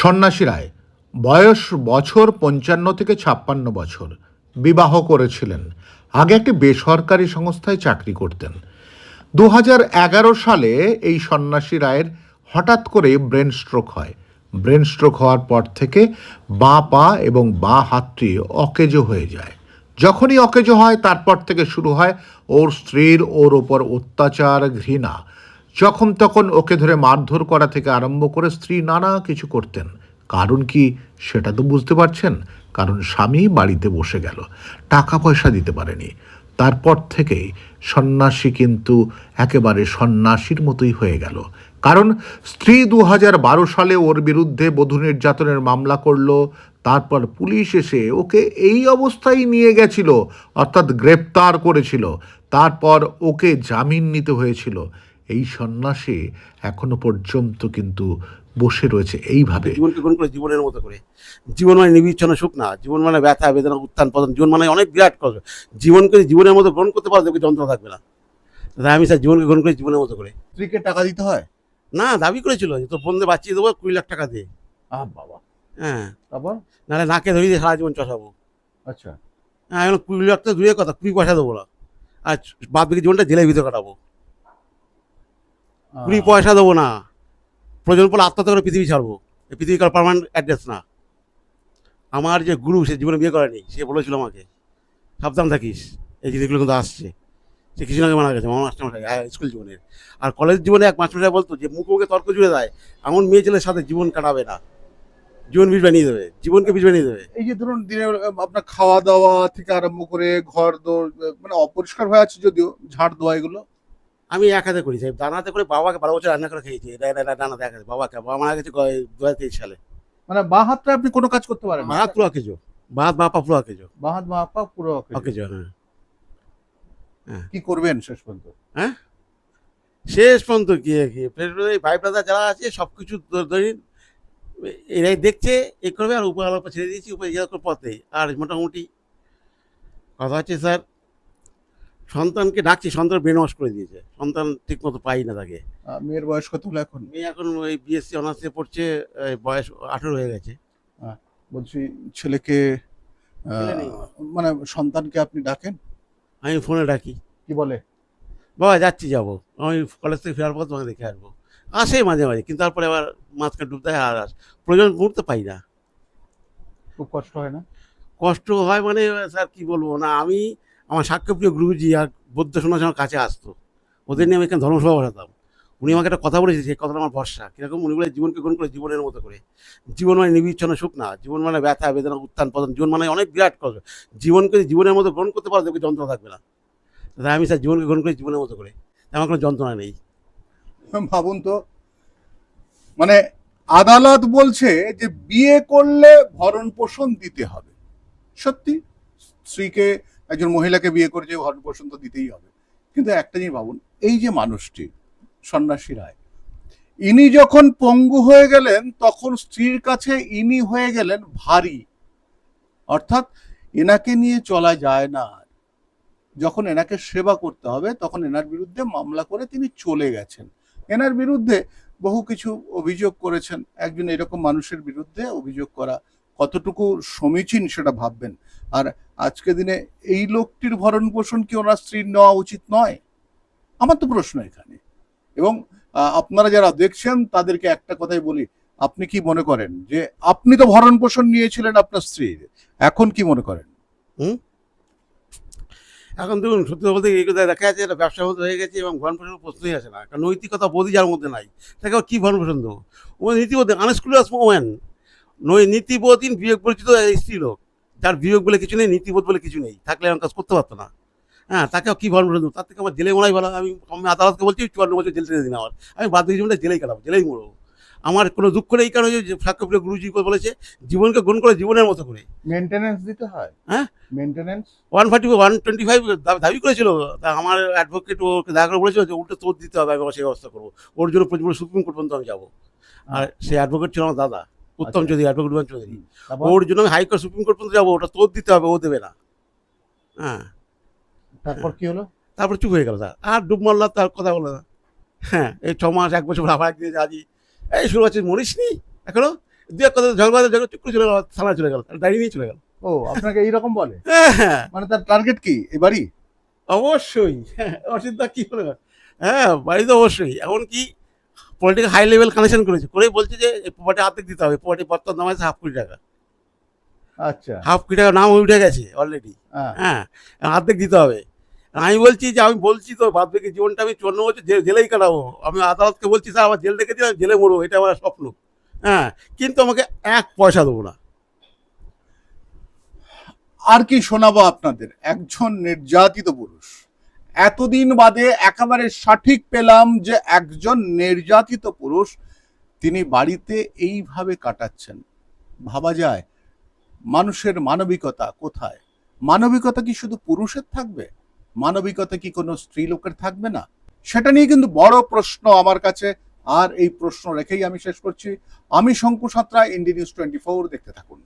সন্ন্যাসী রায়, বয়স বছর পঞ্চান্ন থেকে ছাপ্পান্ন বছর, বিবাহ করেছিলেন। আগে একটি বেসরকারি সংস্থায় চাকরি করতেন। দু সালে এই সন্ন্যাসী রায়ের হঠাৎ করে ব্রেন স্ট্রোক হয়। ব্রেন স্ট্রোক হওয়ার পর থেকে বাঁ পা এবং বাঁ হাতটি অকেজো হয়ে যায়। যখনই অকেজো হয়, তারপর থেকে শুরু হয় ওর স্ত্রীর ওর ওপর অত্যাচার, ঘৃণা। যখন তখন ওকে ধরে মারধর করা থেকে আরম্ভ করে স্ত্রী নানা কিছু করতেন। কারণ কি সেটা তো বুঝতে পারছেন? কারণ স্বামী বাড়িতে বসে গেল। টাকা পয়সা দিতে পারেনি। তারপর থেকেই সন্ন্যাসী কিন্তু একেবারে সন্ন্যাসীর মতোই হয়ে গেল। কারণ স্ত্রী দু হাজার বারো সালে ওর বিরুদ্ধে বধূ নির্যাতনের মামলা করল। তারপর পুলিশ এসে ওকে এই অবস্থায় নিয়ে গেছিল, অর্থাৎ গ্রেপ্তার করেছিল। তারপর ওকে জামিন নিতে হয়েছিল। এই সন্ন্যাসে এখনও পর্যন্ত কিন্তু বসে রয়েছে এইভাবে। জীবনকে গ্রহণ করে জীবনের মতো করে। জীবন মানে নির্বিচ্ছন্ন সুখ না জীবন মানে ব্যথা বেদনা উত্থান পতন। জীবন মানে অনেক বিরাট কষ্ট। জীবনকে জীবনের মতো গ্রহণ করতে পারো দেখবে যন্ত্রণা থাকবে না। তাই আমি স্যার জীবনকে গ্রহণ করে জীবনের মতো করে। স্ত্রীকে টাকা দিতে হয়? না দাবি করেছিল যে তোর বন্ধে বাঁচিয়ে দেবো কুড়ি লাখ টাকা দিয়ে। আহ বাবা। হ্যাঁ। তারপর? নাহলে নাকে ধরিয়ে দিয়ে সারা জীবন চষাবো। আচ্ছা। হ্যাঁ কুড়ি লাখ তো দূরের কথা কুড়ি পয়সা দেবো না। আর বাদ বাকি জীবনটা জেলের ভিতরে কাটাবো। কুড়ি পয়সা দেবো না। প্রয়োজন পড়লে আত্মহত্যা করে পৃথিবী ছাড়বো। এই পৃথিবী কার পারমানেন্ট অ্যাড্রেস না। আমার যে গুরু, সে জীবনে বিয়ে করেনি, সে বলেছিল আমাকে, সাবধান থাকিস, এই জিনিসগুলো কিন্তু আসছে। সে কিছুদিন আগে মারা গেছে আমার মাস্টারমশাই স্কুল জীবনের আর কলেজ জীবনে এক মাস্টারমশাই বলতো যে, মুখে মুখে তর্ক জুড়ে দেয় এমন মেয়ে ছেলের সাথে জীবন কাটাবে না। জীবন বীজ বানিয়ে দেবে, জীবনকে বীজ বানিয়ে দেবে। এই যে ধরুন, দিনে আপনার খাওয়া দাওয়া থেকে আরম্ভ করে ঘর দোর মানে অপরিষ্কার হয়ে আছে যদিও ঝাড় দেওয়া এগুলো আমি এক হাতে করি সাহেব। দানাতে করে বাবাকে বারো বছর রান্না করে খেয়েছি। দানাতে এক হাতে বাবাকে। বাবা মারা গেছে দু হাজার তেইশ সালে। মানে বাঁ হাতটা আপনি কোনো কাজ করতে পারেন না। মা পুরো আকেজো মা মা পা পুরো আকেজো বাঁ হাত বাঁ পা পুরো অকেজ। আকেজো হ্যাঁ। কি করবেন শেষ পর্যন্ত? শেষ পর্যন্ত কি ভাই ব্রাদার যারা আছে সব কিছু এরাই দেখছে এ করবে আর উপর আলোপ ছেড়ে দিয়েছি উপরে করে পথে আর মোটামুটি কথা হচ্ছে স্যার সন্তানকে ডাকছি সন্তান ব্রেন ওয়াশ করে দিয়েছে। সন্তান ঠিক মতো পাই না তাকে। মেয়ের বয়স কত হলো এখন? মেয়ে এখন ওই বিএসসি অনার্সে পড়ছে বয়স আঠেরো হয়ে গেছে। বলছি ছেলেকে। মানে সন্তানকে আপনি ডাকেন? আমি ফোনে ডাকি। কি বলে? বাবা যাচ্ছি যাব। আমি কলেজ থেকে ফেরার পর তোমাকে দেখে আসব। আসে মাঝে মাঝে কিন্তু তারপরে আবার মাঝখানে ডুবতে হয় আর আস প্রয়োজন মুহূর্তে পাই না। খুব কষ্ট হয় না? কষ্ট হয় মানে স্যার কি বলব? না আমি আমার সাক্ষ্যপ্রিয় গুরুজি আর বৌদ্ধ সমাজ আমার কাছে আসতো। ওদের নিয়ে আমি এখানে ধর্মসভা বসাতাম। উনি আমাকে একটা কথা বলেছে সেই কথাটা আমার ভরসা। কীরকম উনি বলে, জীবনকে গ্রহণ করে জীবনের মতো করে। জীবন মানে নির্বিচ্ছন্ন সুখ না। জীবন মানে ব্যথা, বেদনা, উত্থান, পতন। জীবন মানে অনেক বিরাট কষ্ট। জীবনকে জীবনের মতো গ্রহণ করতে পারো দেখবে যন্ত্রণা থাকবে না। তাই আমি স্যার জীবনকে গ্রহণ করি জীবনের মতো করে। আমার কোনো যন্ত্রণা নেই। ভাবুন তো। মানে আদালত বলছে যে, বিয়ে করলে ভরণ পোষণ দিতে হবে। সত্যি? স্ত্রীকে একজন মহিলাকে বিয়ে করেছে পোষণ তো দিতেই হবে। কিন্তু একটা জিনিস ভাবুন, এই যে মানুষটি, সন্ন্যাসী রায়, ইনি যখন পঙ্গু হয়ে গেলেন, তখন স্ত্রীর কাছে ইনি হয়ে গেলেন ভারী। অর্থাৎ এনাকে নিয়ে চলা যায় না। যখন এনাকে সেবা করতে হবে, তখন এনার বিরুদ্ধে মামলা করে তিনি চলে গেছেন। এনার বিরুদ্ধে বহু কিছু অভিযোগ করেছেন। একজন এরকম মানুষের বিরুদ্ধে অভিযোগ করা কতটুকু সমীচীন সেটা ভাববেন। আর আজকে দিনে এই লোকটির ভরণ পোষণ কি ওনার স্ত্রীর নেওয়া উচিত নয়? আমার তো প্রশ্ন এখানে। এবং আপনারা যারা দেখছেন, তাদেরকে একটা কথাই বলি। আপনি কি মনে করেন যে আপনি তো ভরণ পোষণ নিয়েছিলেন আপনার স্ত্রীর, এখন কি মনে করেন? এখন দেখুন, সত্যি বলতে এই কথা দেখা যাচ্ছে এটা ব্যবসা মতো হয়ে গেছে এবং ভরণ পোষণ প্রশ্নই আসে না। কারণ নৈতিকতা বোধই যার মধ্যে নাই। তাকে কী ভরণ পোষণ দেবো? ও নীতিবোধ আনস্কুলাস নই নীতিবোধহীন বিয়োগ পরিচিত স্ত্রী লোক। যার বিয়োগ বলে কিছু নেই নীতিবোধ বলে কিছু নেই। থাকলে এমন কাজ করতে পারতো না। হ্যাঁ তাকে কী ভরণ পোষণ তার থেকে আমার জেলে মরাই ভালো। আমি আমি আদালতকে বলছি চুয়ান্ন বছর জেল টেনে দিন আমার। আমি বাদ দিয়ে জীবনটা জেলেই কাটাবো জেলেই মরবো। আমার কোনো দুঃখ নেই কারণ যে সাক্ষ্যপ্রিয় গুরুজি বলেছে জীবনকে গ্রহণ করে জীবনের মতো করে। মেনটেনেন্স দিতে হয়? হ্যাঁ? Maintenance one forty one twenty five দাবি করেছিল। তা আমার অ্যাডভোকেট ওকে দেখা করে বলেছিল যে উল্টো তোর দিতে হবে আমি সেই ব্যবস্থা করব। ওর জন্য পর্যন্ত সুপ্রিম কোর্ট পর্যন্ত আমি যাব। আর সেই অ্যাডভোকেট ছিল আমার দাদা। উত্তম আচ্ছা। চৌধুরী অ্যাডভোকেট উত্তম চৌধুরী। ওর জন্য আমি হাইকোর্ট সুপ্রিম কোর্ট পর্যন্ত যাব ওটা তোর দিতে হবে ও দেবে না। হ্যাঁ। তারপর কি হলো? তারপর চুপ হয়ে গেল স্যার আর ডুব মারলা তার কথা বলে না। হ্যাঁ এই ছ মাস এক বছর আবার একদিন আজই এই শুরু হচ্ছে মরিস নি? এখনও? দু এক কথা ঝগড়া ঝগড়া চুপ করে চলে গেল থানা চলে গেল ডায়েরি নিয়ে চলে গেল। ও আপনাকে এইরকম বলে? হ্যাঁ মানে তার টার্গেট কি এই বাড়ি? অবশ্যই। হ্যাঁ অসিদ্ধা কি হলো হ্যাঁ বাড়ি তো অবশ্যই। এমনকি পলিটিক্যাল হাই লেভেল কানেকশন করেছে। করে বলছে যে প্রপার্টি হাতে দিতে হবে প্রপার্টি বর্তমান দাম আছে হাফ কোটি টাকা। আচ্ছা। হাফ কোটি টাকা নাম উঠে গেছে অলরেডি হ্যাঁ। হ্যাঁ অর্ধেক দিতে হবে। আমি বলছি যে আমি বলছি তো বাদ বাকি জীবনটা আমি চন্ন বছর জেলেই কাটাবো। আমি আদালতকে বলছি স্যার আমার জেল রেখে দিলাম জেলে মরবো। এটা আমার স্বপ্ন। হ্যাঁ কিন্তু আমাকে এক পয়সা দেবো না। আর কি শোনাবো আপনাদের? একজন নির্যাতিত পুরুষ। এতদিন বাদে একেবারে সঠিক পেলাম যে একজন নির্যাতিত পুরুষ তিনি বাড়িতে এইভাবে কাটাচ্ছেন। ভাবা যায়, মানুষের মানবিকতা কোথায়? মানবিকতা কি শুধু পুরুষের থাকবে? মানবিকতা কি কোনো স্ত্রী লোকের থাকবে না? সেটা নিয়ে কিন্তু বড় প্রশ্ন আমার কাছে। আর এই প্রশ্ন রেখেই আমি শেষ করছি। আমি শঙ্কু সাঁতরা ইন্ডি নিউজ টোয়েন্টি ফোর দেখতে থাকুন।